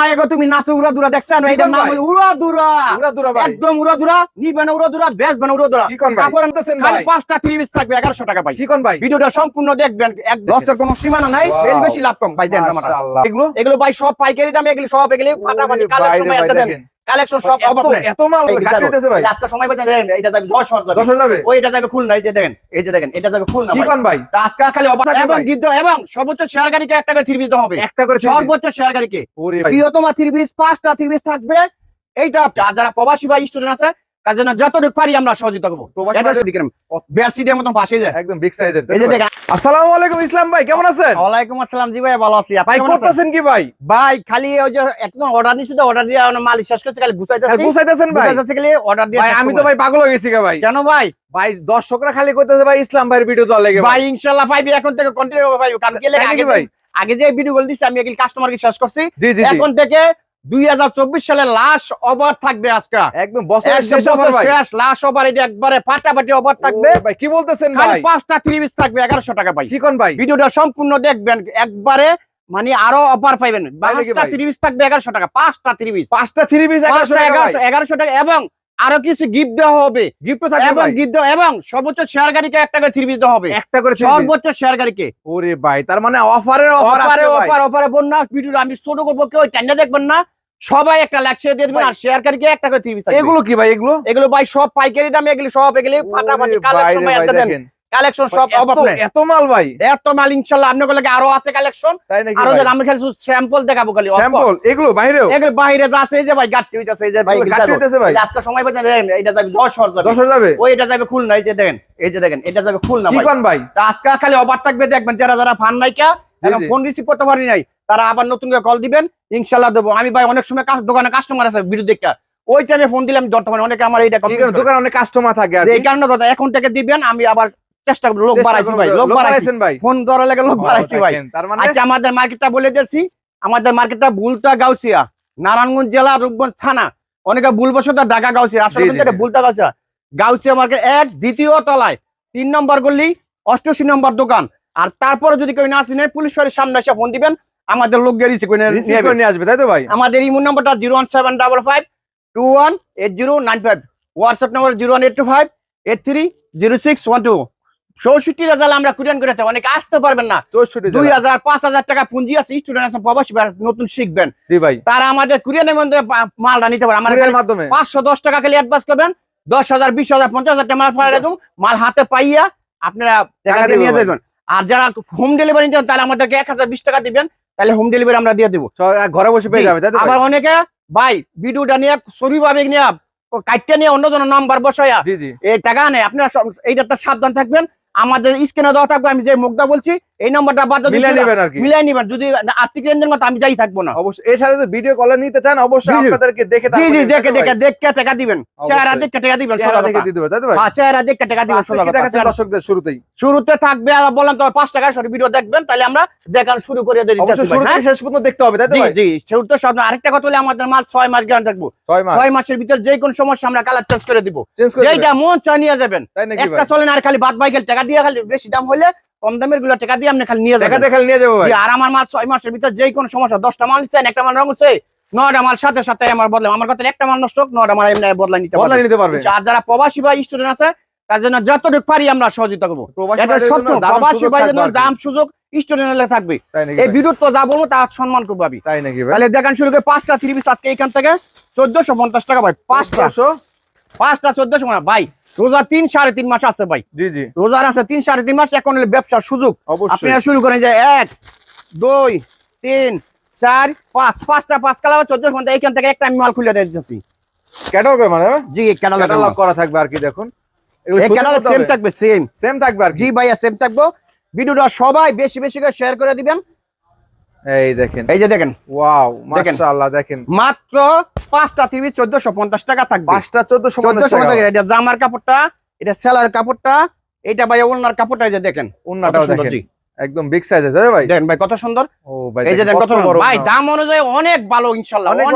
মায়ে তুমি নাচো উড়া দুরা দেখছ? না এটা নাম উড়া দুরা। পুরা দুরা একদম উড়া দুরা নিবে না উড়া দুরা বেচবে বানা উড়া দুরা। কাপড় আনতেছেন খালি ভাই। পাঁচটা থ্রি থাকবে 1100 টাকা ভাই। কি কোন ভাই? ভিডিওটা সম্পূর্ণ দেখবেন এক দশের কোনো সীমানা নাই. সেল বেশি লাভ কম। ভাই দেন আমার এগুলো? এগুলো ভাই সব পাইকারি দাম এগুলো সব এগুলো ফাটাফাটি কালেকশন ভাই দেন। কালেকশন সব এত- এত। মাল ভাই। আজকে সময় দেখেন এটা যাবে যশোর যাবে দশর যাবে ওই এটা যাবে খুলনা এই যে দেখেন এই যে দেখেন এটা যাবে খুলনা কি কোন ভাই? আজকে খালি এবং গিদ্ধ এবং সর্বোচ্চ শেয়ার গাড়িকে একটা করে থ্রি হবে। একটা করে সর্বোচ্চ শেয়ার গাড়িকে। প্রিয়তমা থ্রি পিস পাঁচটা থ্রি পিস থাকবে। এইটা যারা প্রবাসী ভাই স্টুডেন্ট আছে তার জন্য যতটুকু পারি আমরা সহযোগিতা করব। প্রবাসী এটা ভাইদের- দিকেন বেয়ার মতন পাশে যায় একদম বিগ সাইজের এই যে দেখেন। আসসালামু আলাইকুম ইসলাম ভাই কেমন আছেন? ওয়ালাইকুম আসসালাম জি ভাই ভালো আছি। ভাই করতেছেন কি ভাই? ভাই খালি ওই যে এতক্ষণ অর্ডার দিছি তো অর্ডার দিয়ে মাল শেষ করছে খালি গুছাইতেছি। বুঝাইতেছেন ভাই। গুছাইতেছি খালি অর্ডার দিয়ে ভাই আমি তো ভাই পাগল হয়ে গেছি ভাই। কেন ভাই? ভাই দর্শকরা খালি কইতেছে ভাই ইসলাম ভাইয়ের ভিডিও তো লেগে ভাই ইনশাআল্লাহ পাইবি এখন থেকে কন্টিনিউ হবে ভাই। কারণ কি লাগে আগে ভাই? আগে যে ভিডিও গুলো দিছি আমি কাস্টমারকে শেষ করছি। এখন থেকে দুই লাস্ট ওভার থাকবে আজকে। একদম শেষ অফার লাস্ট ওভার এটা একবারে ফাটাফাটি ওভার থাকবে। ভাই কি বলতেছেন ভাই? পাঁচটা থ্রি পিস থাকবে এগারোশো টাকা ভাই। কি কোন ভাই? ভিডিওটা সম্পূর্ণ দেখবেন একবারে মানে আরও অফার পাইবেন। তাই নাকি পাঁচটা ভাই? থ্রি পিস থাকবে এগারোশো টাকা পাঁচটা থ্রি পিস পাঁচটা থ্রি পিস পাঁচটা এগারোশো এগারোশো টাকা এবং আরও কিছু গিফট দেওয়া হবে। গিফট থাকবে এবং গিফট দেওয়া এবং সর্বোচ্চ শেয়ার গাড়িকে একটা করে থ্রি পিস দেওয়া হবে। একটা করে সর্বোচ্চ শেয়ার গাড়িকে ওরে ভাই তার মানে অফারে অফার অফারে অফার বন্যা ভিডিও আমি ছোট করব কেউ টেন্ডার দেখবেন না। সবাই একটা লাখ শেয়ার দিয়ে দেবেন আর শেয়ার গাড়িকে একটা করে থ্রি পিস এগুলো কি ভাই এগুলো? এগুলো ভাই সব পাইকারি দামে এগুলো সব এগুলো ফাটাফাটি কালেকশন ভাই একটা দেন। কালেকশন সব অভাব নেই এত মাল ভাই। এত মাল ইনশাল্লাহ আপনার লাগে আরও আছে কালেকশন আরও দেখ আমি খালি স্যাম্পল দেখাবো খালি স্যাম্পল এগুলো বাইরেও? এগুলো বাইরে যা আছে এই যে ভাই গাড়ি হইতাছে এই যে ভাই এগুলো হইতাছে ভাই? আজকে সময় পাচ্ছেন দেখেন এটা যাবে যশোর যাবে। দশর যাবে? ওই এটা যাবে খুলনা এই যে দেখেন এই যে দেখেন এটা যাবে খুলনা কি ভাই। কোন ভাই? তা আজকে খালি অফার থাকবে দেখবেন যারা যারা ফান নাইকা এখন ফোন রিসিভ করতে পারি নাই তারা আবার নতুন করে কল দিবেন ইনশাল্লাহ দেবো। আমি ভাই অনেক সময় দোকানে কাস্টমার আছে ভিডিও দেখে ওই টাইমে ফোন দিলাম পারি অনেকে আমার এইটা কি। দোকানে অনেক কাস্টমার থাকে আর এই কারণে দাদা এখন থেকে দিবেন আমি আবার চেষ্টা করব লোক বাড়াইছি ভাই লোক বাড়াইছেন ভাই। ফোন ধরা লাগে লোক বাড়াইছি ভাই। মানে? আচ্ছা আমাদের মার্কেটটা বলে দিয়েছি। আমাদের মার্কেটটা বুলতা গাউসিয়া নারায়ণগঞ্জ জেলা রূপগঞ্জ থানা। অনেকে ভুলবশত ঢাকা গাউসিয়া। আসলে এটা। গাউসিয়া। গাউসিয়া মার্কেট এক দ্বিতীয় তলায় তিন নম্বর গলি অষ্টআশি নম্বর দোকান। আর তারপরে যদি কেউ না আসেন পুলিশ ফাঁড়ির সামনে এসে ফোন দিবেন। আমাদের লোক গেরিছে নিয়ে আসবে তাই তো ভাই? আমাদের ইমোন নাম্বারটা zero one seven double five two one eight zero nine five WhatsApp number zero one eight two five eight three zero six one two চৌষট্টি রেজাল্ট আমরা কুরিয়ান করে। অনেকে আসতে পারবেন না। দুই হাজার পাঁচ হাজার টাকা পুঁজি আছে স্টুডেন্ট আছে প্রবাসী নতুন শিখবেন। তারা আমাদের কুরিয়ানের মধ্যে মালটা নিতে পারে। মাধ্যমে। পাঁচশো দশ টাকা খালি অ্যাডভান্স করবেন। দশ হাজার বিশ হাজার পঞ্চাশ হাজার টাকা মাল ফাড়া দেবো। মাল হাতে পাইয়া আপনারা নিয়ে যাবেন। আর যারা হোম ডেলিভারি নিতে তাহলে আমাদেরকে এক হাজার বিশ টাকা দিবেন। তাহলে হোম ডেলিভারি আমরা দিয়ে দেবো। ঘরে বসে পেয়ে যাবে আবার অনেকে ভাই ভিডিওটা নিয়ে শরীর ভাবে নিয়ে কাটতে নিয়ে অন্য জনের নাম্বার বসাইয়া এই টাকা নেই আপনারা এইটা এইটাতে সাবধান থাকবেন। আমাদের স্ক্রিনে দেওয়া থাকবে আমি যে মুগ্ধা বলছি এই নাম্বারটা বাদ মিলাই নেবেন আর কি। মিলাই নিবেন। যদি আর্থিক লেনদেন মতো আমি যাই থাকব না। অবশ্যই। এছাড়া যদি ভিডিও কলে নিতে চান অবশ্যই জি, জি। আপনাদেরকে দেখে জি জি দেখে দেখে। দেখে টাকা দিবেন। চেহারা দেখে টাকা দিবেন চেহারা দেখে। দিতে হবে তাই তো ভাই? হ্যাঁ চেহারা দেখে টাকা দিবেন সোজা কথা। দর্শকদের শুরুতেই। শুরুতে থাকবে আর বললাম তো পাঁচ টাকা সরি ভিডিও দেখবেন তাহলে আমরা দেখান শুরু করে দিই অবশ্যই শুরু থেকে শেষ পর্যন্ত দেখতে হবে তাই তো জি ভাই? জি শুরুতে সব আরেকটা কথা হলে আমাদের মাল ছয় মাস গ্যারান্টি থাকব ছয় মাস। ছয় মাসের ভিতর যে কোনো সমস্যা আমরা কালার চেঞ্জ করে দিব। যেটা মন চা নিয়ে যাবেন। একটা চলেন আর খালি বাদ বাইকেল টাকা দিয়ে খালি বেশি দাম হলে কম দামেরগুলো টাকা দিয়ে আপনি খালি নিয়ে যাবেন। দেখে নিয়ে যাব ভাই। আর আমার মাল ছয় মাসের ভিতর যে কোনো সমস্যা দশটা মাল নিচ্ছেন একটা মাল রঙ হচ্ছে নয়টা মাল সাথে সাথে আমার বদলাম। আমার কথা একটা মাল নষ্ট নয়টা মাল এমনি বদলাই নিতে পারবেন। অনলাইন নিতে পারবে আর যারা প্রবাসী ভাই স্টুডেন্ট আছে তার জন্য যতটুকু পারি আমরা সহযোগিতা করব। প্রবাসী ভাইদের জন্য দাম সুযোগ স্টুডেন্ট থাকবে। এই ভাই? বিদ্যুৎ তো যা বলব তা সম্মান করব তাই নাকি তাহলে দেখান শুরু করে পাঁচটা থ্রি পিস আজকে এখান থেকে চোদ্দশো পঞ্চাশ টাকা ভাই পাঁচটা। পাঁচটা চোদ্দশো মানে ভাই রোজা তিন সাড়ে তিন মাস আছে ভাই। জি জি। রোজার আছে তিন সাড়ে তিন মাস এখন ব্যবসার সুযোগ। অবশ্যই। আপনারা শুরু করেন যে এক দুই তিন চার পাঁচ। পাঁচটা পাঁচ কালা চোদ্দ ঘণ্টা এইখান থেকে একটা আমি মাল খুলে দিতেছি। ক্যাটালগ মানে জি ক্যাটালগ ক্যাটালগ করা থাকবে আর কি দেখুন। সেম থাকবে সেম সেম থাকবে আর জি ভাইয়া সেম থাকব। ভিডিওটা সবাই বেশি বেশি করে শেয়ার করে দিবেন। এই দেখেন। এই যে দেখেন। ওয়াও মাশাআল্লাহ দেখেন। মাত্র পাঁচটা টিভি চোদ্দশো পঞ্চাশ টাকা থাকবে। পাঁচটা চোদ্দশো চোদ্দশো টাকা। এটা জামার কাপড়টা এটা সেলার কাপড়টা এটা ভাইয়া ওনার কাপড়টা এই যে দেখেন। দেখেন। একদম বিগ সাইজ আছে ভাই। দেখেন ভাই কত সুন্দর। ও ভাই এই যে দেখেন কত বড়। ভাই দাম অনুযায়ী অনেক ভালো ইনশাল্লাহ অনেক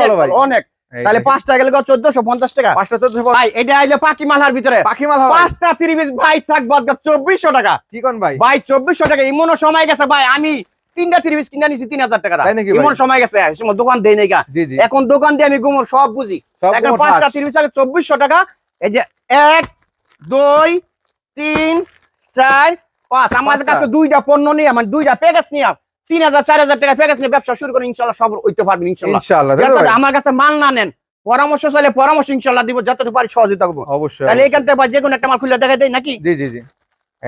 অনেক ভাই। তাহলে। পাঁচটা গেলে চোদ্দশো পঞ্চাশ টাকা। পাঁচটা চোদ্দশো ভাই এটা আইলে পাকি মালহার ভিতরে। পাখি মাল পাঁচটা ত্রিশ ভাই থাকব চব্বিশশো টাকা। কি কোন ভাই? ভাই চব্বিশশো টাকা এমনও সময় গেছে ভাই আমি তিনটা থ্রি পিস কিনে নিছি তিন হাজার টাকা? এমন সময় গেছে দোকান দেই নাই এখন দোকান দিয়ে আমি গুমর সব বুঝি। এখন পাঁচটা ফাঁস। থ্রি পিস আগে চব্বিশশো টাকা এই যে এক দুই তিন চার পাঁচ। আমাদের কাছে দুইটা পণ্য নিয়ে মানে দুইটা প্যাকেজ নিয়ে তিন হাজার চার হাজার টাকা প্যাকেজ নিয়ে ব্যবসা শুরু করে ইনশাল্লাহ সব হইতে পারবেন ইনশাল্লাহ? আমার কাছে মাল না নেন পরামর্শ চাইলে পরামর্শ ইনশাল্লাহ দিব যতটুকু পারি সহযোগিতা করব। অবশ্যই তাহলে। এখান থেকে যে কোনো একটা মাল খুলে দেখা দেয় নাকি? জি জি জি।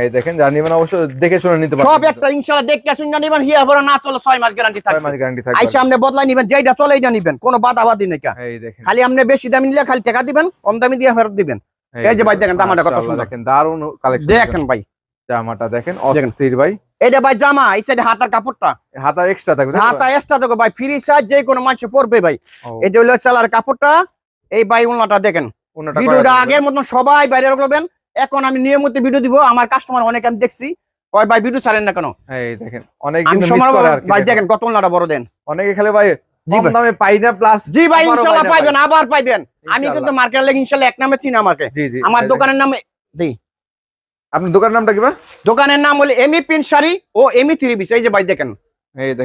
এই দেখেন যা নিবেন অবশ্যই দেখে শুনে নিতে পারবেন। সব একটা ইনশাল্লাহ দেখে শুনে নিবেন হিয়া ভরা না চলো ছয় মাস গ্যারান্টি ছয় থাকবে মাস গ্যারান্টি থাকবে। আইসা আপনি বদলাই নিবেন যেটা চলে এইটা নিবেন কোনো বাধা নেই কা। এই দেখেন। খালি আপনি বেশি দামি নিলে খালি টাকা দিবেন কম দামি দিয়ে ফেরত দিবেন। এই যে ভাই দেখেন, জামাটা কত সুন্দর। দেখেন দারুণ কালেকশন দেখেন ভাই। জামাটা দেখেন দেখেন। অস্থির ভাই। এটা ভাই জামা এই সাইডে হাতার কাপড়টা। হাতার এক্সট্রা থাকবে এক্সট্রা ভাই ফ্রি সাইজ যে কোনো মানুষ পড়বে ভাই। হলো চালার কাপড়টা এই ভাই উন্নাটা দেখেন। ভিডিওটা আগের মতন সবাই বাইরে করবেন এখন আমি নিয়মিত ভিডিও দিব আমার কাস্টমার অনেক আমি দেখছি। কয় ভাই ভিডিও ছাড়েন না কেন? এই দেখেন অনেক আমি মিস করে আর ভাই দেখেন। কত বড় দেন। অনেকে খেলে ভাই। দামে পাই না প্লাস জি পাইবেন আবার পাইবেন। আমি কিন্তু মার্কেট লেগে এক নামে চিনি আমাকে। আমার দোকানের নামে দেই আপনার দোকানের নামটা কি ভাই? দোকানের নাম হলো এমি পিন শাড়ি ও এমি থ্রি পিস এই যে ভাই দেখেন।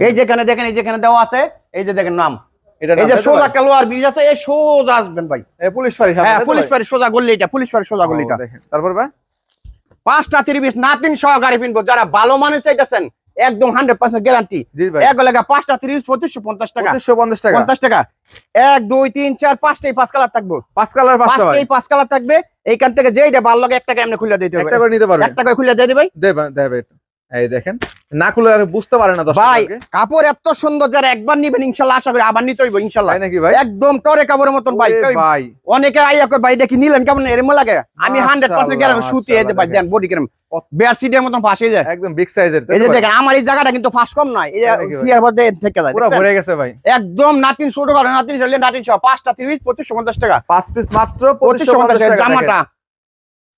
এই যেখানে দেখেন এই যেখানে দেওয়া আছে এই যে দেখেন নাম। এটা এই যে সোজা একটা লোয়ার ব্রিজ আছে এই সোজা আসবেন ভাই। পুলিশ ফাঁড়ি হ্যাঁ পুলিশ ফাঁড়ি সোজা গল্লি এটা পুলিশ ফাঁড়ি সোজা ও, গল্লিটা তারপর ভাই? পাঁচটা থ্রি পিস নাতিন সহকারে পিনবো। যারা ভালো মানুষ চাইতেছেন একদম হান্ড্রেড পার্সেন্ট গ্যারান্টি এক লাগা পাঁচটা পঁচিশশো পঞ্চাশ টাকা। পঁচিশশো পঞ্চাশ টাকা। পঞ্চাশ টাকা। এক দুই তিন চার পাঁচটাই পাঁচ কালার থাকব। পাঁচ কালার পাঁচটাই পাঁচ কালার থাকবে। এইখান থেকে যেইটা ভালো লাগে এক টাকা এমনি খুলে দিতে হবে। একটা করে নিতে পারবেন। এক টাকা খুলে দিয়ে দিবে দেবে এই দেখেন না খুলে আর বুঝতে পারে না ভাই কাপড় এত সুন্দর যারা একবার নিবেন ইনশাল্লাহ আশা করি আবার নিতে হইব ইনশাল্লাহ। নাকি ভাই? একদম টরে কাপড়ের মতন ভাই ভাই। অনেকে আইয়া কই ভাই দেখি নিলেন কেমন? এরম লাগে? আমি হান্ড্রেড পার্সেন্ট মাশাআল্লাহ, গ্যারান্টি সুতি এই যে ভাই দেন বডি কেরম বেয়ার সিটের মতন ফাঁসে যায় একদম বিগ সাইজের এই যে দেখেন আমার এই জায়গাটা কিন্তু ফাঁস কম নয়। এই যে? ফিয়ার মধ্যে থেকে যায় পুরো ভরে গেছে ভাই। একদম নাতিন ছোট করে নাতিন চললে নাতিন সহ পাঁচটা তিরিশ পঁচিশশো পঞ্চাশ টাকা। পাঁচ পিস মাত্র পঁচিশশো পঁচিশশো পঞ্চাশ পঞ্চাশ টাকা টাকা জামাটা।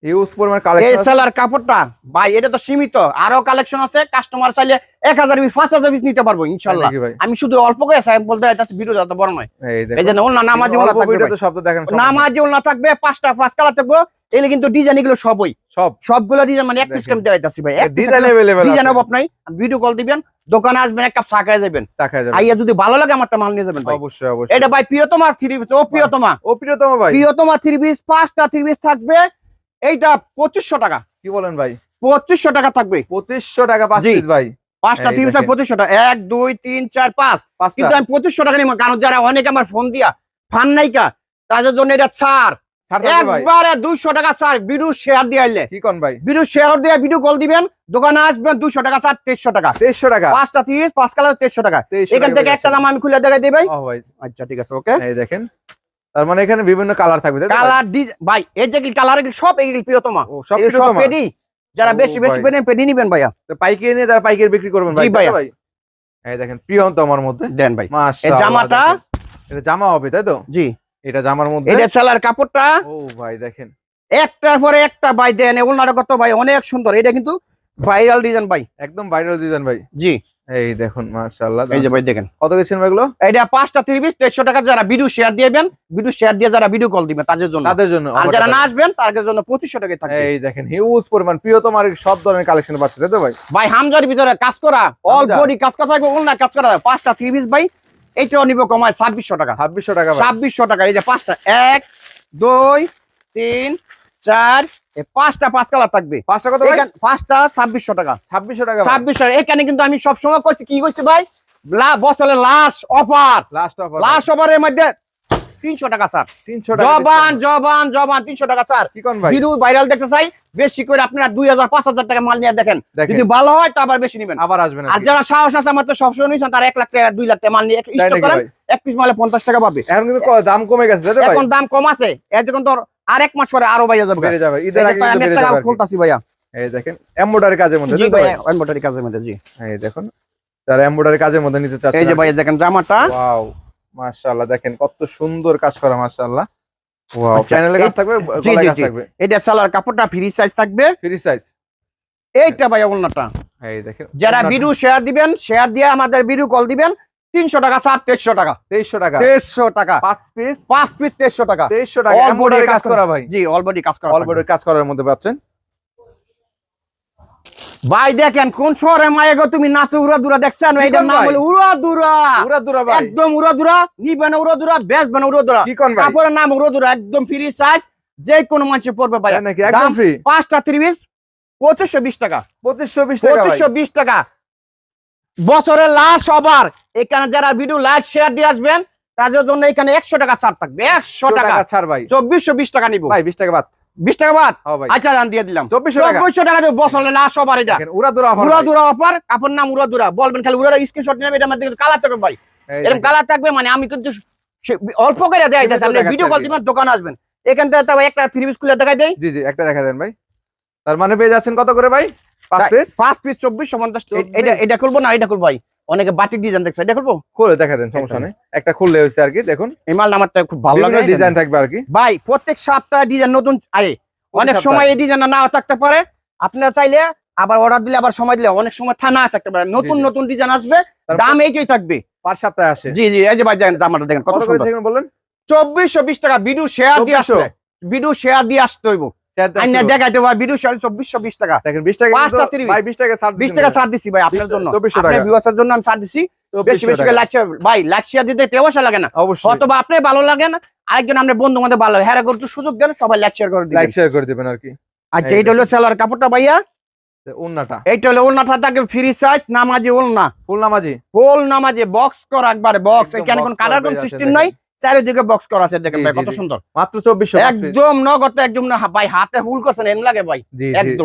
ইউজ পরিমাণ এই কালেকশন সেলার কাপড়টা ভাই এটা তো সীমিত আরো কালেকশন আছে কাস্টমার চাইলে এক হাজার পিস পাঁচ হাজার পিস নিতে পারবো ইনশাল্লাহ ভাই আমি শুধু অল্প করে বলতে চাইছি ভিডিও যত বড় নয় এই এই দেখেন যে ওল না নামাজি ওল অল্প থাকবে ভিডিওতে শব্দ দেখেন সব নামাজি ওল না থাকবে পাঁচটা পাঁচ কালার থাকবে এগুলো কিন্তু ডিজাইন এগুলো সবই সব সবগুলো ডিজাইন মানে এক পিস দেখেন। কেমন দেখাইতেছি ভাই এক ডিজাইন अवेलेबल ডিজাইন অভাব নাই ভিডিও কল দিবেন দোকানে আসবেন এক কাপ চা খাই যাবেন দেখা যাবে আইয়া যদি ভালো লাগে আমার মাল নিয়ে যাবেন ভাই অবশ্যই অবশ্যই এটা ভাই প্রিয়তমা থ্রি পিস ও প্রিয়তমা ও প্রিয়তম ভাই প্রিয়তমা থ্রি পিস পাঁচটা থ্রি পিস থাকবে এইটা পঁচিশশো টাকা। কি বলেন ভাই? পঁচিশশো টাকা থাকবে। পঁচিশশো টাকা পাঁচ পিস ভাই। পাঁচটা থ্রি পঁচিশশো টাকা। এক দুই তিন চার পাঁচ। কিন্তু আমি পঁচিশশো টাকা কারণ যারা অনেকে আমার ফোন দিয়া ফান নাইকা তাদের জন্য এটা ছাড়। ছাড় একবারে দুইশো টাকা ছাড়। শেয়ার দিয়ে আইলে। কি কোন ভাই? শেয়ার দিয়ে ভিডিও কল দিবেন। দোকানে আসবেন দুইশো টাকা ছাড় তেইশশো টাকা। তেইশশো টাকা। পাঁচটা তিরিশ পাঁচ কালার তেইশশো টাকা। 2300 এখান থেকে একটা। দাম আমি খুলে দেখাই দিই ভাই। আচ্ছা ঠিক আছে ওকে দেখেন। তার মানে এখানে বিভিন্ন কালার থাকবে? কালার ভাই? এই যে কালার সব এগুলি প্রিয়তমা সব সব প্রিয়তমা? পেডি। যারা বেশি বেশি। পেডি নিবেন ভাইয়া। তো পাইকারি নিয়ে তারা পাইকারি বিক্রি করবেন ভাই। ভাই? এই দেখেন প্রিয়তমার মধ্যে। দেন ভাই। মাশাআল্লাহ জামাটা? এটা জামা হবে তাই তো? জি। এটা জামার মধ্যে? এটা সেলার কাপড়টা? ও ভাই দেখেন। একটার পরে একটা ভাই দেন। এগুলো কত ভাই? অনেক সুন্দর। এটা কিন্তু ভাইরাল ডিজাইন ভাই একদম ভাইরাল ডিজাইন ভাই জি। এই দেখুন মাশাআল্লাহ এই যে ভাই দেখেন। কত গেছেন ভাই এগুলো? এটা পাঁচটা তিরিশ দেড়শো টাকা যারা ভিডিও শেয়ার দিবেন ভিডিও শেয়ার দিয়ে যারা ভিডিও কল দিবেন তাদের জন্য। তাদের জন্য আর যারা না আসবেন তাদের জন্য পঁচিশশো টাকা থাকবে। এই দেখেন হিউজ পরিমাণ প্রিয়তমার সব ধরনের কালেকশন পাচ্ছে তাই তো ভাই? ভাই হামজার ভিতরে কাজ করা অল বডি কাজ করা থাকবে অন্য কাজ করা থাকবে। পাঁচটা তিরিশ ভাই এইটাও নিব কমায় ছাব্বিশশো টাকা। ছাব্বিশশো টাকা ভাই। ছাব্বিশশো টাকা এই যে পাঁচটা এক দুই তিন চার এই পাঁচটা পাঁচ কালার থাকবে। পাঁচটা কত পাঁচটা ছাব্বিশশো টাকা। ছাব্বিশশো টাকা ছাব্বিশশো। এখানে কিন্তু আমি সবসময় করছি কি করছি ভাই? বছরের last offer last offer last অফারের মধ্যে তিনশো টাকা স্যার। তিনশো জবান জবান জবান তিনশো টাকা স্যার। কি কোন ভাই? ভিডিও ভাইরাল দেখতে চাই বেশি করে আপনারা দুই হাজার পাঁচ হাজার টাকা মাল নিয়ে দেখেন। যদি ভালো হয় তো আবার বেশি নেবেন। আবার আসবেন আর যারা সাহস আছে আমার তো সবসময় নিয়েছেন তারা এক লাখ টাকা দুই লাখ টাকা মাল নিয়ে? এক পিস মালে পঞ্চাশ টাকা পাবে। এখন কিন্তু দাম কমে গেছে এখন দাম কম আছে। এর যখন তোর আর এক মাস পরে আরও বাইরে যাবে বেড়ে যাবে। ঈদের আগে আমি একটা খুলতাছি ভাইয়া। এই দেখেন এমব্রয়ডারি কাজের মধ্যে জি ভাইয়া? এমব্রয়ডারি কাজের মধ্যে জি। এই দেখুন যারা এমব্রয়ডারি কাজের মধ্যে নিতে চাচ্ছেন এই যে ভাইয়া দেখেন জামাটা। ওয়াও মাশাআল্লাহ দেখেন কত সুন্দর কাজ করা মাশাআল্লাহ। ওয়াও আচ্ছা, প্যানেলে কাজ থাকবে গলায় কাজ থাকবে? এটা সালার কাপড়টা ফ্রি সাইজ থাকবে। ফ্রি সাইজ এইটা ভাইয়া অন্যটা এই দেখেন যারা ভিডিও শেয়ার দিবেন শেয়ার দিয়ে আমাদের ভিডিও কল দিবেন তিনশো টাকা সাত তেইশশো টাকা। 2300 টাকা। তেইশশো টাকা। পাঁচ পিস পাঁচ পিস তেইশশো টাকা। 2300 টাকা। কাজ করা ভাই। জি অলরেডি কাজ করা অল কাজ করার মধ্যে পাচ্ছেন? ভাই দেখেন কোন শহরে মায়ে তুমি নাচো উড়া দুরা দেখছেন? এইটার নাম হলো উড়া দুরা। পুরা দুরা ভাই। একদম উড়া দুরা নিবেন উড়া দুরা বেচবেন উড়া দুরা। কাপড়ের নাম উড়া দুরা একদম ফ্রি সাইজ যে কোনো মানুষে পড়বে ভাই। নাকি? একদম ফ্রি পাঁচটা ত্রিশ পঁচিশশো বিশ টাকা। পঁচিশশো বিশ টাকা পঁচিশশো বিশ টাকা। বছরের লাস্ট সবার এখানে যারা ভিডিও লাইক শেয়ার দিয়ে আসবেন তাদের জন্য এখানে একশো টাকা ছাড় থাকবে একশো টাকা। ছাড় ভাই। চব্বিশশো বিশ টাকা নিবো। ভাই বিশ টাকা বাদ। বিশ টাকা বাদ? হ্যাঁ আচ্ছা জান দিয়ে দিলাম। চব্বিশশো টাকা। চব্বিশশো টাকা দেবো বছরের লাস্ট সবার এটা। দেখেন, উড়া দুরা offer উড়া ভাই। দুরা অফার কাপড় নাম উড়া দুরা বলবেন খালি উড়া স্ক্রিনশট নিলাম এটার মধ্যে কালার থাকবে ভাই। এরকম কালার থাকবে মানে আমি কিন্তু অল্প করে দেয় আপনি ভিডিও কল দিবেন দোকান আসবেন। এখান থেকে একটা থ্রি পিস খুলে দেখাই দেয় জি জি একটা দেখা দেন ভাই। তার মানে পেয়ে যাচ্ছেন কত করে ভাই? পাঁচ পিস পাঁচ পিস চব্বিশশো পঞ্চাশ। এটা এটা করব না এটা করব ভাই। অনেকে বাটিক ডিজাইন দেখছে এটা করব খুলে দেখা দেন সমস্যা নেই। একটা খুললে হয়েছে আর কি দেখুন। এই মাল আমারটা খুব ভালো লাগে ডিজাইন থাকবে আর কি। ভাই প্রত্যেক সপ্তাহে ডিজাইন নতুন আয়ে অনেক সময় এই ডিজাইন নাও থাকতে পারে। আপনারা চাইলে আবার অর্ডার দিলে আবার সময় দিলে অনেক সময় থানা থাকতে পারে। নতুন নতুন ডিজাইন আসবে দাম এইটাই থাকবে। পাঁচ সপ্তাহে আসে। জি জি এই যে ভাই দামটা দেখেন কত সুন্দর। বললেন? চব্বিশশো বিশ টাকা বিডু শেয়ার দিয়ে 2400 বিডু শেয়ার দিয়ে আসতে হইব। আইনা কিলো। দেখাইতে ভাই ভিডিও শেয়ার চব্বিশশো টাকা। দেখেন বিশ টাকা পাঁচটা কিন্তু- তিরিশ। ভাই বিশ টাকা ছাড় বিশ দিচ্ছেন টাকা ছাড় দিছি ভাই আপনার জন্য। আপনার ভিউয়ার্সের জন্য আমি ছাড় দিছি। বেশি বেশি করে লাইক ভাই লাইক দিতে টেওয়াশা লাগে না। অথবা আপনি ভালো লাগে না আরেকজন আমরা বন্ধু মধ্যে ভালো হ্যাঁ করতে সুযোগ দেন সবাই লাইক শেয়ার করে দিবেন। লাইক শেয়ার করে দিবেন আর কি। আচ্ছা এইটা হলো সেলার কাপড়টা ভাইয়া। এইটা হলো ওলনাটা থাকে ফ্রি সাইজ নামাজি ওলনা ফুল নামাজি। ফুল নামাজি বক্স করা একবারে বক্স এখানে কোন করা কালার কোন সিস্টেম নাই। চারিদিকে বক্স করা আছে দেখেন ভাই কত সুন্দর। মাত্র চব্বিশশো একদম নগদ একদম না ভাই হাতে হুল করছেন এম লাগে ভাই। একদম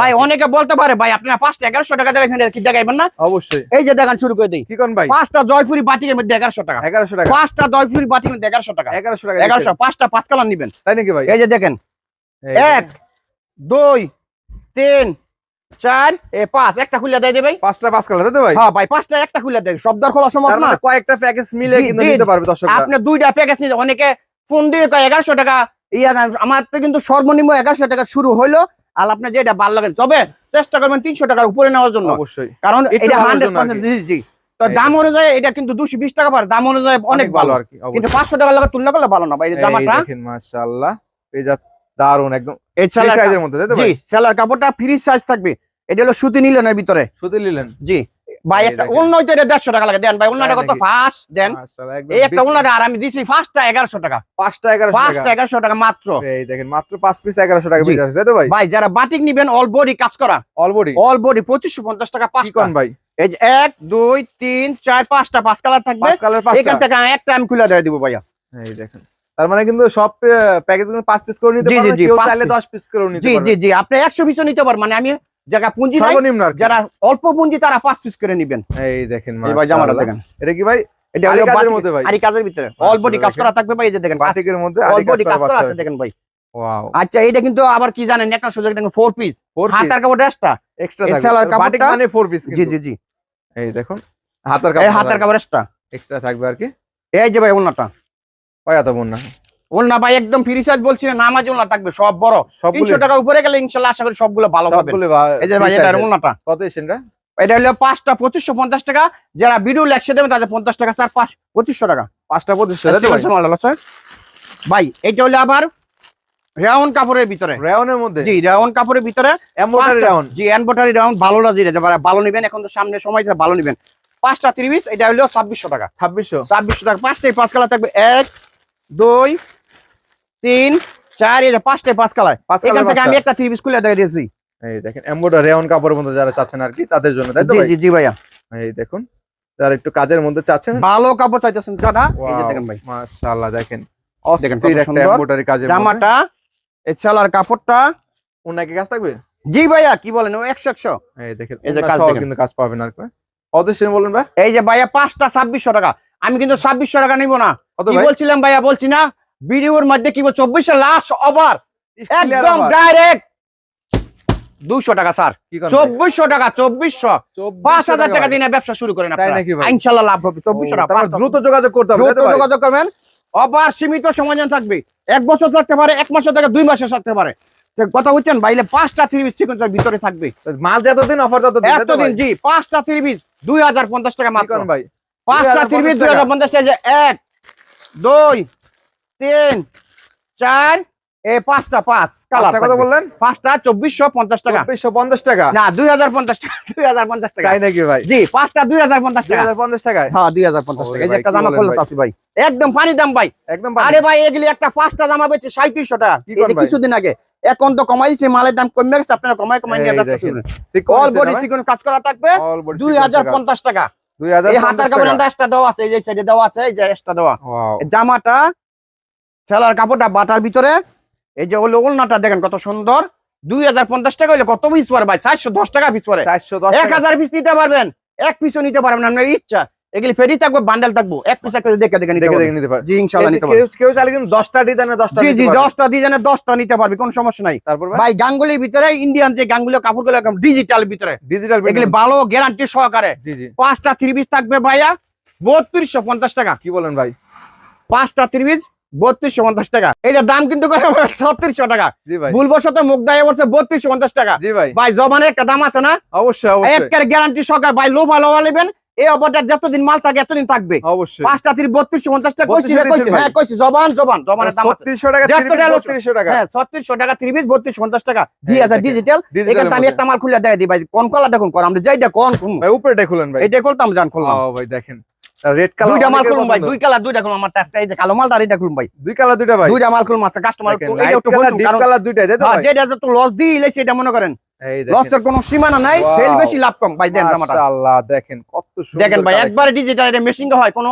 ভাই অনেকে বলতে পারে ভাই আপনারা পাঁচটা এগারোশো টাকা দেখাইছেন কি দেখাইবেন না? অবশ্যই। এই যে দেখান শুরু করে দিই। কি কোন ভাই? পাঁচটা জয়পুরি বাটিকের মধ্যে এগারোশো টাকা। এগারোশো টাকা। পাঁচটা জয়পুরি বাটিকের মধ্যে এগারোশো টাকা। এগারোশো টাকা এগারোশো পাঁচটা পাঁচ কালার নিবেন। তাই নাকি ভাই? এই যে দেখেন। এক দুই তিন চার এ পাঁচ একটা খুলে দেয় ভাই। পাঁচটা পাঁচ কালার তাই ভাই? হ্যাঁ ভাই পাঁচটা একটা খুলে দেয় খোলা সম্ভব না? মানে কয়েকটা প্যাকেজ মিলে কিন্তু নিতে পারবে দর্শকরা। আপনি দুইটা প্যাকেজ নিতে অনেকে ফোন দিয়ে কয় এগারোশো টাকা ইয়া আমার তো কিন্তু সর্বনিম্ন এগারোশো টাকা শুরু হইল আর আপনি যেটা ভালো লাগেন তবে চেষ্টা করবেন তিনশো টাকার উপরে নেওয়ার জন্য। অবশ্যই। কারণ এটা হান্ড্রেড জন্য জি জি। তো দাম অনুযায়ী এটা কিন্তু দুশো বিশ টাকা পারে দাম অনুযায়ী অনেক ভালো। আর কি কিন্তু পাঁচশো টাকার লাগে তুলনা করলে ভালো না ভাই জামাটা। দারুণ একদম এই সাইজের মধ্যে তো জি সেলার কাপড়টা ফ্রি সাইজ থাকবে। এটা হলো সুতি নিলেনের ভিতরে। সুতি নিলেন? জি। ভাই একটা দেখেন। অন্য এটা দেড়শো টাকা লাগে। দেন ভাই অন্যটা কত ফার্স্ট দেন। এই একটা বিশ- আর আমি দিছি ফার্স্টটা এগারোশো টাকা। পাঁচটা পাঁচটা টাকা। এগারোশো টাকা মাত্র। এই দেখেন মাত্র পাঁচ পিস এগারোশো টাকা। আছে ভাই? ভাই যারা বাটিক নিবেন অল বডি কাজ করা। অলবডি অল বডি পঁচিশশো পঞ্চাশ টাকা পাঁচ কন ভাই? এই যে এক দুই তিন চার পাঁচটা পাঁচ কালার থাকবে। এখান থেকে একটা আমি খুলে দিয়ে দিব ভাইয়া। এই দেখেন। তার মানে কিন্তু সব প্যাকেজ পাঁচ পিস করে নিতে পারবেন কেউ চাইলে। দশ পিস করে নিতে জি জি জি আপনি একশো পিসও নিতে পারবেন। মানে আমি যারা পুঁজি সর্বনিম্ন যারা অল্প পুঁজি তারা পাঁচ পিস করে নিবেন। এই দেখেন এই ভাই জামাটা দেখেন। এটা কি ভাই? এটা হলো কাজের মধ্যে ভাই। আরি কাজের ভিতরে। অল মাশাআল্লাহ বডি কাজ করা থাকবে ভাই এই যে দেখেন বাটিকের মধ্যে কাজ করা আছে। দেখেন ভাই। ওয়াও আচ্ছা এটা কিন্তু আবার কি জানেন একটা সুযোগ দেখেন ফোর পিস ফোর পিস হাতার কাপড় ড্রেসটা এক্সট্রা এই থাকবে। বাটিক মানে ফোর পিস জি জি জি। এই দেখুন হাতার এই কাপড় হাতার কাপড় ড্রেসটা এক্সট্রা থাকবে আর কি। এই যে ভাই ওনাটা বোন না ওলনা ভাই একদম ফ্রি সাইজ বলছি না নামাজ ওলনা থাকবে সব বড়। সবগুলো তিনশো টাকার উপরে গেলে ইনশাল্লাহ আশা করি সবগুলো ভালো পাবেন। এই যে ভাই এটা। ওলনাটা কত এটা? হলো পাঁচটা পঁচিশশো পঞ্চাশ টাকা। যারা ভিডিও লেখছে দেবেন তাদের পঞ্চাশ টাকা স্যার পাঁচ পঁচিশশো টাকা। পাঁচটা পঁচিশশো তাই ভাই? এটা হলো আবার রেওন কাপড়ের ভিতরে। রেওনের মধ্যে? জি রেওন কাপড়ের ভিতরে এম্বোটারি পাঁচটা- রেওন। জি এনবোটারি রাউন্ড ভালো ভালো নিবেন। এখন তো সামনে সময় আছে, ভালো নিবেন। পাঁচটা ত্রিশ এটা হলো ছাব্বিশশো টাকা। ছাব্বিশশো? ছাব্বিশশো টাকা পাঁচটাই পাঁচ কালার থাকবে এক দুই তিন চার এই যে পাঁচটাই পাঁচ কালার। পাঁচ এখান থেকে আমি একটা ত্রিশ খুলে দেখে দিয়েছি। এই দেখেন কাপড়ের মধ্যে যারা চাচ্ছেন আর কি তাদের জন্য তাই তো জি জি ভাইয়া। এই দেখুন যারা একটু কাজের মধ্যে চাচ্ছেন। ভালো কাপড় চাইতেছেন দাদা এই যে দেখেন ভাই। মাশাআল্লাহ দেখেন দেখেন অস্থির একটা এম্বোটারি কাজের জামাটা এই সেলার কাপড়টা। ওনাকে কাজ থাকবে? জি ভাইয়া কি বলেন ও একশো একশো। এই দেখেন এই যে কাজ কিন্তু কাজ পাবেন আর কি। কত বলেন ভাই। এই যে ভাইয়া পাঁচটা ছাব্বিশশো টাকা। আমি কিন্তু ছাব্বিশশো টাকা নিব না। কি বলছিলাম ভাইয়া? বলছি না? ভিডিওর মধ্যে কি বল চব্বিশশো লাস্ট ওভার একদম ডাইরেক্ট দুশো টাকা স্যার? চব্বিশশো টাকা চব্বিশশো। পাঁচ হাজার টাকা দিনে ব্যবসা শুরু করেন তাই আপনারা। নাকি ভাই? ইনশাল্লাহ লাভ হবে। চব্বিশশো টাকা তার পাঁচটা। দ্রুত যোগাযোগ করতে হবে দ্রুত? যোগাযোগ করবেন। সীমিত থাকবে। এক বছর থাকতে পারে এক মাসের থেকে দুই মাসে থাকতে পারে। কথা ভাইলে পাঁচটা থ্রি পিস সিকোয়েন্সের ভিতরে থাকবে। মাল যতদিন অফার ততদিন ভাই? জি পাঁচটা থ্রি পিস দুই হাজার পঞ্চাশ টাকা মাল ভাই? পাঁচটা 2050 দুই হাজার পঞ্চাশ টাকা এক দুই তিন চার এই পাঁচটা পাঁচ কালার কত বললেন? পাঁচটা চব্বিশশো পঞ্চাশ টাকা। চব্বিশশো পঞ্চাশ টাকা। না দুই হাজার পঞ্চাশ টাকা দুই হাজার পঞ্চাশ টাকা। তাই নাকি ভাই? জি পাঁচটা দুই হাজার পঞ্চাশ টাকা। পঞ্চাশ হ্যাঁ দুই হাজার পঞ্চাশ টাকা। এই যে একটা জামা ভাই? একদম পানি দাম ভাই। একদম আরে ভাই এগুলি একটা পাঁচটা জামা বেচে সাঁত্রিশশো টাকা? কিছুদিন আগে এখন তো কমাইছে মালের দাম কমে গেছে আপনারা কমাই কমাই নিয়ে অল বডি কাজ করা থাকবে দুই হাজার পঞ্চাশ টাকা। এই হাতার কাপড় এক্সট্রা দেওয়া আছে এই যে সাইডে দেওয়া আছে এই যে এক্সট্রা দেওয়া। জামাটা সেলার কাপড়টা বাটার ভিতরে এই যে হলো ওলনাটা দেখেন কত সুন্দর। দুই হাজার পঞ্চাশ টাকা হইলে কত পিস পরে ভাই? চারশো দশ টাকা পিস পরে। চারশো দশ এক হাজার পিস নিতে পারবেন এক পিসও নিতে পারবেন আপনার ইচ্ছা। এগুলি ফেরি থাকবে বান্ডেল থাকব। এক পিস এক পিস দেখে দেখে নিতে দেখে নিতে পারে জি ইনশাল্লাহ নিতে পারবেন কেউ চাইলে কিন্তু দশটা ডিজাইনের দশটা জি জি পারবে। দশটা ডিজাইনের দশটা নিতে পারবে কোনো সমস্যা নাই। তারপর ভাই গাঙ্গুলির ভিতরে ইন্ডিয়ান যে গাঙ্গুলি কাপড়গুলো ডিজিটাল ভিতরে। ডিজিটাল এগুলি ভালো গ্যারান্টি সহকারে। জি জি। পাঁচটা থ্রি পিস থাকবে ভাইয়া বত্রিশশো পঞ্চাশ টাকা। কি বলেন ভাই? পাঁচটা থ্রি পিস বত্রিশশো পঞ্চাশ টাকা। এটার দাম কিন্তু ছত্রিশশো টাকা। ভুলবশত মুখ দায় বলছে বত্রিশশো পঞ্চাশ টাকা। ভাই। ভাই জমানের একটা দাম আছে না? অবশ্যই একের গ্যারান্টি সহকার ভাই লোভা নেবেন। এই অফারটা যতদিন মাল থাকে এতদিন থাকবে। অবশ্যই। পাঁচটা তিরিশ বত্রিশশো পঞ্চাশ টাকা কইছি রে, 32 কইছি ভাই। হ্যাঁ কইছি জবান জবান জবানের দাম ছত্রিশশো টাকা ছত্রিশশো টাকা হ্যাঁ ছত্রিশশো টাকা থ্রি পিস বত্রিশ পঞ্চাশ টাকা। দুই হ্যাঁ, হাজার ডিজিটাল এখানে আমি একটা মাল খুলে দেয় দিই ভাই। কোন কলার দেখুন কর আমরা যেইটা কোন ভাই খুলেন ভাই। এইটা খুলতাম জান খুললাম। ভাই দেখেন। রেড কালার দুইটা মাল খুলুম ভাই দুই কালার দুইটা খুলুম আমার টাস্ক এই যে কালো মাল দাঁড়িয়ে খুলুম ভাই। দুই কালার দুইটা ভাই। দুইটা মাল খুলুম আছে কাস্টমার একটু বলুন কালার হ্যাঁ, ভাই? যেটা যত লস দিয়ে ইলেছে এটা মনে করেন। লসের কোনো সীমানা নাই সেল বেশি লাভ কম। ভাই দেন জামাটা। মাশাআল্লাহ দেখেন কত সুন্দর দেখেন ভাই একবারে ডিজিটাল এটা মেশিং হয় কোনো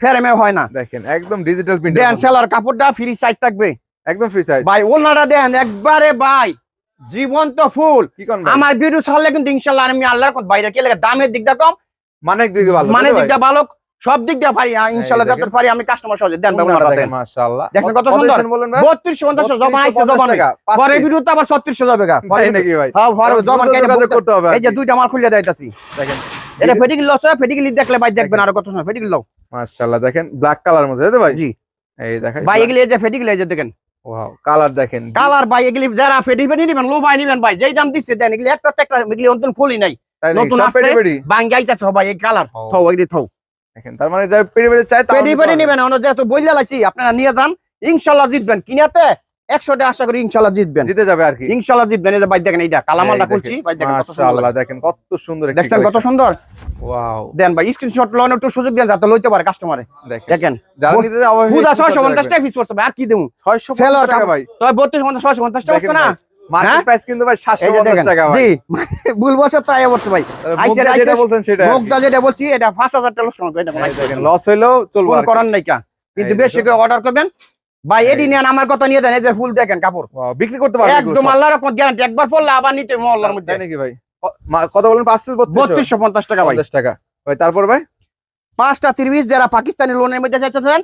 ফেরেমে হয় না। দেখেন একদম ডিজিটাল প্রিন্ট দেন সেলার কাপড়টা ফ্রি সাইজ থাকবে। একদম ফ্রি সাইজ ভাই ওনারা দেন একবারে ভাই জীবন্ত ফুল। আমার ভিডিও ছাড়লে কিন্তু ইনশাল্লাহ আমি আল্লাহর কথা বাইরে কে লাগে দামের দিকটা কম মানে দিকে ভালো মানে? দিকটা ভালো। সব দিক দিয়ে পারি আহ, ইনশাল্লাহ যত পারি আমি কাস্টমার সহজে দেন ভাই মাশাআল্লাহ। দেখেন কত সুন্দর। জবান আইছে জবান পরে। ভিডিওতে আবার ছত্রিশশো যাবে গা। পরে নাকি ভাই? হ্যাঁ পরে জবান কেটে করতে হবে এই যে দুইটা মাল খুলে দেখেন। এটা ফেটিকিল লস হয় ফেটিকিল দেখলে ভাই দেখবেন আরও কত ফেটিকিল লও মাশাআল্লাহ দেখেন ব্ল্যাক কালার মধ্যে তাই ভাই? জি। এই দেখেন ভাই এগুলি এই যে ফেটিকিল এই যে দেখেন। ওয়াও কালার দেখেন। কালার ভাই এগুলি যারা ফেটি ফেটি নিবেন লো ভাই নিবেন ভাই যেই দাম দিচ্ছে দেন এগুলি একটা একটা এগুলি অন্তন ফুলই নাই। নতুন আসছে। বাঙ্গাইতাছে ভাই এই কালার ও। থৌ এগুলি দেখেন তার মানে পেডি চাই। নিবেন যেহেতু বইলা লাইছি আপনারা নিয়ে যান ইনশাল্লাহ জিতবেন। কিনাতে একশোটা আশা করি ইনশাল্লাহ জিতবেন। জিতে যাবে আর কি। ইনশাল্লাহ জিতবেন এই যে ভাই দেখেন এইটা কালামালটা খুলছি দেখেন, ভাই দেখেন কত সুন্দর দেখেন কত সুন্দর দেখছেন কত সুন্দর? ওয়াও। দেন ভাই স্ক্রিনশট লোন একটু সুযোগ দেন যাতে লইতে পারে কাস্টমারে দেখেন দেখেন যারা নিতে অবশ্যই পুরা screenshot ছয়শো রাখবেন। পঞ্চাশ টাকা পিস পড়ছে ভাই আর কি দেবো 650 টাকা ভাই। তবে বত্রিশ পঞ্চাশ ছয়শো পঞ্চাশ টাকা হচ্ছে না? মার্কেট হ্যাঁ? প্রাইস কিন্তু ভাই 750 টাকা ভাই। জি ভুল বছর তাই পড়ছে ভাই। বলছেন সেটা যেটা বলছি এটা টাকা। লস চলবে করার নাই কা। কিন্তু বেশি করে অর্ডার করবেন। ভাই এডি নেন আমার কথা নিয়ে দেন এই যে ফুল দেখেন কাপড়। বিক্রি করতে পারবে একদম আল্লাহর গ্যারান্টি একবার পড়লে আবার নিতে মহল্লার মধ্যে নাকি ভাই? কত বলেন 5 32 বত্রিশশো। পঞ্চাশ টাকা ভাই। 50 টাকা। ভাই তারপর ভাই? পাঁচটা তিরিশ যারা পাকিস্তানি লোনের মধ্যে চাইছেন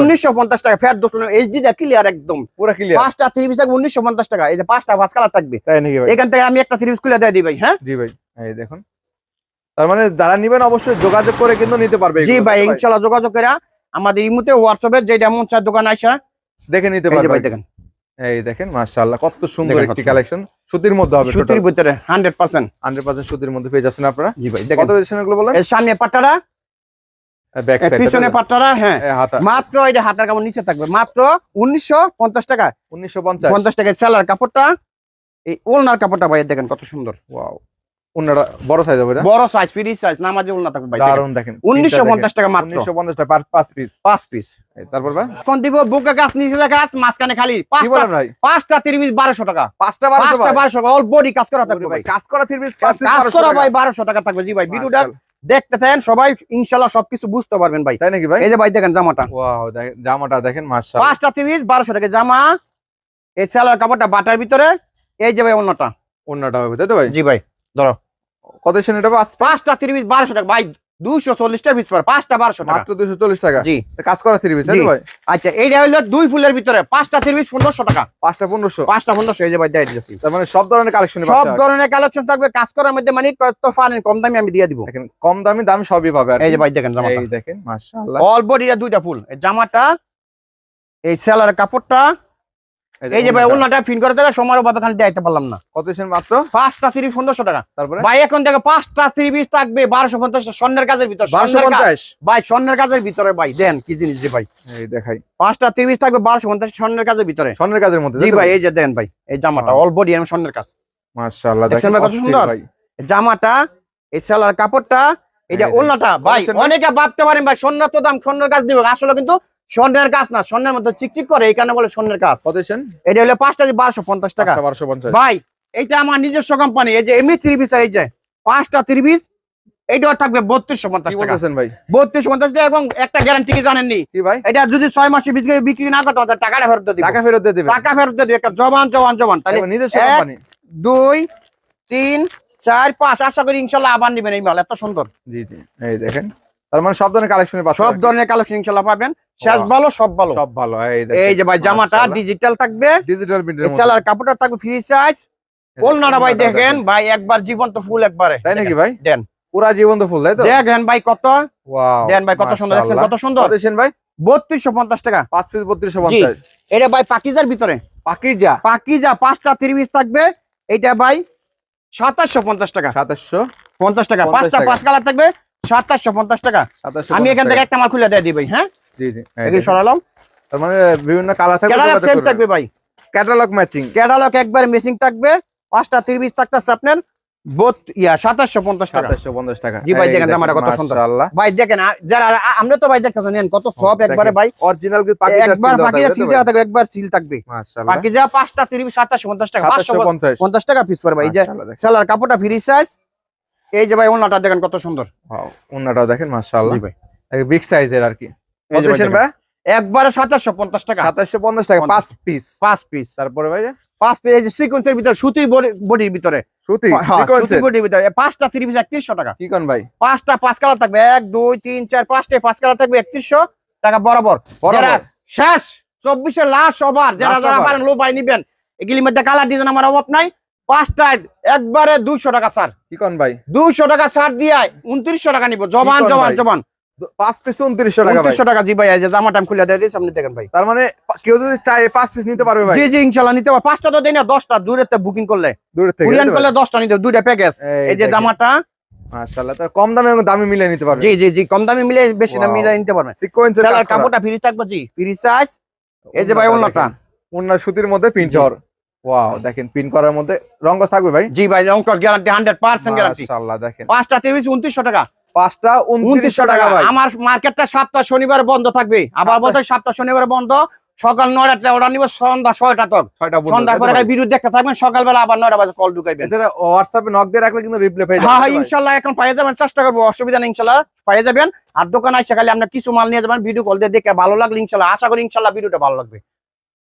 উনিশশো পঞ্চাশ টাকা। ফের দোষ এইচডি দা ক্লিয়ার একদম। পুরো ক্লিয়ার পাঁচটা তিরিশ থাকবে উনিশশো পঞ্চাশ টাকা। এই যে পাঁচটা পাঁচ কালার থাকবে। এখান থেকে আমি একটা তিরিশ খুলে দিয়ে দিই ভাই হ্যাঁ? জি ভাই। এই দেখুন। তার মানে যারা নিবেন অবশ্যই যোগাযোগ করে কিন্তু নিতে পারবে জি ভাই ইনশাল্লাহ যোগাযোগ করে। আমাদের ইমুতে হোয়াটসঅ্যাপে যেটা মন চায় দোকান আইসা। দেখে নিতে পারবে ভাই দেখেন। এই দেখেন মাশাআল্লাহ কত সুন্দর একটি কালেকশন সুতির মধ্যে হবে সুতির ভিতরে হান্ড্রেড পার্সেন্ট 100% সুতির মধ্যে পেয়ে যাচ্ছেন আপনারা। জি ভাই কত দেখেন দিয়েছেন এগুলো বলেন? সামনে সাইড পিছনে পাট্টারা হ্যাঁ। মাত্র এই যে কাপড় নিচে থাকবে মাত্র উনিশশো পঞ্চাশ টাকা। 1950 পঞ্চাশ। টাকা সেলার কাপড়টা এই ওলনার কাপড়টা ভাই দেখেন কত সুন্দর। ওয়াও বড় সাইজ হবে বড় সাইজ ফ্রি সাইজ নামাজে ওলনা থাকবে ভাই দেখেন। দারুণ টাকা মাত্র। 1950 টাকা পার পাঁচ পিস পাঁচ পিস তারপর ভাই? দিব বুকে গাছ নিচে গাছ মাঝখানে খালি পাঁচটা বারোশো টাকা। পাঁচটা বারোশো পাঁচটা বারোশো অল বডি কাজ করা থাকবে ভাই। কাজ করা থ্রি পিস পাঁচ পিস কাজ করা ভাই বারোশো টাকা থাকবে। জি ভাই ভিডিওটা মাশাআল্লাহ। দেখতে থাকেন সবাই ইনশাল্লাহ সবকিছু বুঝতে পারবেন ভাই। তাই নাকি ভাই? এই যে ভাই দেখেন জামাটা। জামাটা দেখেন মাশাআল্লাহ। পাঁচটা তিরিশ বারোশো টাকা। জামা এই সেলার কাপড়টা বাটার ভিতরে এই যে ভাই অন্যটা অন্যটা হবে তাই তো ভাই? জি ভাই ধরো। কত এটা পাঁচটা তিরিশ বারোশো টাকা। ভাই পিস পাঁচটা টাকা। মাত্র 240 টাকা? জি। কাজ করা থ্রি পিস ভাই? আচ্ছা এইটা দুই ফুলের ভিতরে পাঁচটা তিরিশ পনেরোশো টাকা। পাঁচটা 1500 পাঁচটা এই যে ভাই দিয়ে দিচ্ছি তার মানে সব ধরনের কালেকশন সব ধরনের কালেকশন থাকবে কাজ করার মধ্যে মানে কত ফানেন কম দামে আমি দিয়ে দিব। দেখেন কম দামি দামি সবই পাবে এই যে ভাই দেখেন জামাটা। এই দেখেন মাশাআল্লাহ। অল বডিটা দুইটা ফুল। এই জামাটা এই সেলার কাপড়টা এই যে ভাই। ওনাটা ফিন করে দেবে সময়ের অভাবে খালি দিতে পারলাম না। কত মাত্র? পাঁচটা তিরিশ পনেরোশো টাকা। তারপরে? ভাই এখন পাঁচটা তিরিশ থাকবে বারোশো পঞ্চাশ স্বর্ণের কাজের ভিতর বারোশো পঞ্চাশ? ভাই স্বর্ণের কাজের ভিতরে ভাই দেন কি জিনিস যে ভাই। এই দেখাই। পাঁচটা তিরিশ থাকবে বারোশো পঞ্চাশ স্বর্ণের কাজের ভিতরে। স্বর্ণের কাজের মধ্যে জি ভাই এই যে দেন ভাই এই জামাটা হ্যাঁ। অল আমি স্বর্ণের কাজ। মাশাআল্লাহ দেখেন কত সুন্দর? জামাটা এই সেলার কাপড়টা এটা ওলনাটা ভাই ভাই? অনেকে ভাবতে পারেন ভাই স্বর্ণের তো দাম স্বর্ণের কাজ দিবে। আসলে কিন্তু স্বর্ণের কাজ না স্বর্ণের মতো চিকচিক করে এই কারণে বলে স্বর্ণের কাজ এটা হলো পাঁচটা বারোশো পঞ্চাশ টাকা। বারোশো পঞ্চাশ। ভাই এটা আমার নিজস্ব কোম্পানি এই যে এমনি পিস এই যে পাঁচটা পিস এইটাও থাকবে বত্রিশশো পঞ্চাশ টাকা। ভাই? বত্রিশশো পঞ্চাশ টাকা এবং একটা গ্যারান্টি কি জানেননি ভাই? এটা যদি ছয় মাসে বিক্রি বিক্রি না করতে আমাদের টাকাটা ফেরত দিয়ে দিবো। টাকা ফেরত দিয়ে টাকা ফেরত দিয়ে একটা জবান জবান জবান। তাহলে নিজস্ব কোম্পানি দুই তিন চার পাঁচ আশা করি ইনশাল্লাহ আবার নেবেন এই মাল এত সুন্দর। জি জি। এই দেখেন। তার মানে সব ধরনের কালেকশন সব ধরনের কালেকশন ইনশাল্লাহ পাবেন। শেষ। ভালো সব ভালো। সব ভালো এই এই যে ভাই জামাটা ডিজিটাল থাকবে। ডিজিটাল সেলার কাপড়টা থাকবে ফ্রি সাইজ ওলনাটা ভাই দেখেন ভাই একবার জীবন্ত ফুল একবারে। তাই নাকি ভাই? দেন। পুরা জীবন তো ফুল তাই তো? দেখেন ভাই কত। ওয়াও দেন ভাই কত সুন্দর দেখছেন কত সুন্দর? কত দিচ্ছেন ভাই? বত্রিশশো পঞ্চাশ টাকা। পাঁচ পিস বত্রিশশো পঞ্চাশ। এটা ভাই পাকিজার ভিতরে। পাকিজা? পাকিজা পাঁচটা ত্রিশ থাকবে। এটা ভাই সাতাশশো পঞ্চাশ টাকা। সাতাশশো পঞ্চাশ টাকা। 50 পাঁচটা পাঁচ কালার থাকবে সাতাশশো পঞ্চাশ টাকা। আমি এখান থেকে একটা মাল খুলে দিয়ে দিই ভাই হ্যাঁ? জি জি এই সরালাম। তার মানে বিভিন্ন কালার ক্যাটালগ সেম থাকবে ভাই। ক্যাটালগ ম্যাচিং ক্যাটালগ একবার থাকবে। পাঁচটা থাকতেছে আপনার। ইয়া সাতাশশো পঞ্চাশ টাকা। সাতাশশো পঞ্চাশ টাকা। জি ভাই, দেখেন কত সুন্দর। মাশাআল্লাহ। ভাই দেখেন যারা আমরা তো ভাই দেখতেছেন নেন কত সব একবারে ভাই। অরিজিনাল কি একবার পাকিজা সিল দেওয়া থাকবে একবার সিল থাকবে। মাশাআল্লাহ। পাকিজা পাঁচটা ত্রিশ সাতাশশো পঞ্চাশ টাকা। পাঁচশো পঞ্চাশ। টাকা পিস পড়বে ভাই এই যে। সেলার কাপড়টা ফ্রি সাইজ এই যে ভাই ওনাটা দেখেন কত সুন্দর। ওন্নাটাও দেখেন মাশাআল্লাহ। ভাই। বিগ সাইজের আর কি। একবারে সাতাশশো পঞ্চাশ টাকা। সাতাশশো পঞ্চাশ টাকা পাঁচ পিস পাঁচ পিস তারপরে ভাই? পাঁচ পিস এই যে সিকোয়েন্সের ভিতরে সুতির বডির ভিতরে। সুতি? হ্যাঁ, সিকোয়েন্সের সুতির বডির ভিতরে। পাঁচটা ত্রিশ একত্রিশশো টাকা। কি কোন ভাই? পাঁচটা পাঁচ কালার থাকবে। এক দুই তিন চার পাঁচটা পাঁচ কালার থাকবে একত্রিশশো টাকা বরাবর। শেষ লাস্ট ওভার যারা Last যারা পারেন লো পাই নিবেন। এগুলির মধ্যে কালার ডিজাইন আমার অভাব নাই। একবারে দুইশো টাকা স্যার কি কোন ভাই? দুইশো টাকা ছাড় দিয়ে উনত্রিশশো টাকা নিবো। জবান জবান? জবান। পাঁচ পিস উনত্রিশশো টাকা উনত্রিশশো টাকা জি ভাই এই যে জামাটা খুলে দিয়ে দেখেন ভাই। তার মানে কেউ যদি পাঁচ পিস নিতে পারবে ভাই। জি জি ইনশাল্লাহ নিতে পারব। পাঁচটা তো না দশটা বুকিং করলে। দূরের থেকে কুরিয়ান করলে দশটা নিতে দুইটা প্যাকেজ এই এই যে জামাটা। মাশাআল্লাহ তার কম দামে এবং দামি মিলিয়ে নিতে পারবে। জি জি জি কম দামে মিলে বেশি দামে. নিতে সিকোয়েন্সের কাপড়টা ফ্রি থাকবে জি ফ্রি সাইজ এই যে ভাই ওন্না সুতির মধ্যে প্রিন্ট জি। কর। ওয়াও দেখেন প্রিন্ট করার মধ্যে রঙ্গস থাকবে ভাই। জি ভাই অঙ্কর গ্যারান্টি হান্ড্রেড পার্সেন্ট গ্যারান্টি মাশাআল্লাহ দেখেন। পাঁচটা তিরিশ উনত্রিশশো টাকা। পাঁচটা উনত্রিশশো টাকা আমার মার্কেটটা সপ্তাহ শনিবার বন্ধ থাকবে। আবার বলতে সপ্তাহ শনিবার বন্ধ সকাল নয়টা অর্ডার নিব সন্ধ্যা ছয়টা তক। সন্ধ্যা পরে? দেখতে থাকবেন সকালবেলা আবার নয়টা বাজে কল ঢুকাইবেন। হোয়াটসঅ্যাপে নক দিয়ে রাখলে কিন্তু রিপ্লাই পেয়ে হ্যাঁ হ্যাঁ? ইনশাল্লাহ এখন পাইয়ে যাবেন চেষ্টা করব অসুবিধা নেই ইনশাল্লাহ পাইয়ে যাবেন। আর দোকান আসছে খালি আপনার কিছু মাল নিয়ে যাবেন ভিডিও কল দিয়ে দেখে ভালো লাগলে ইনশাল্লাহ আশা করি ইনশাল্লাহ ভিডিওটা ভালো লাগবে।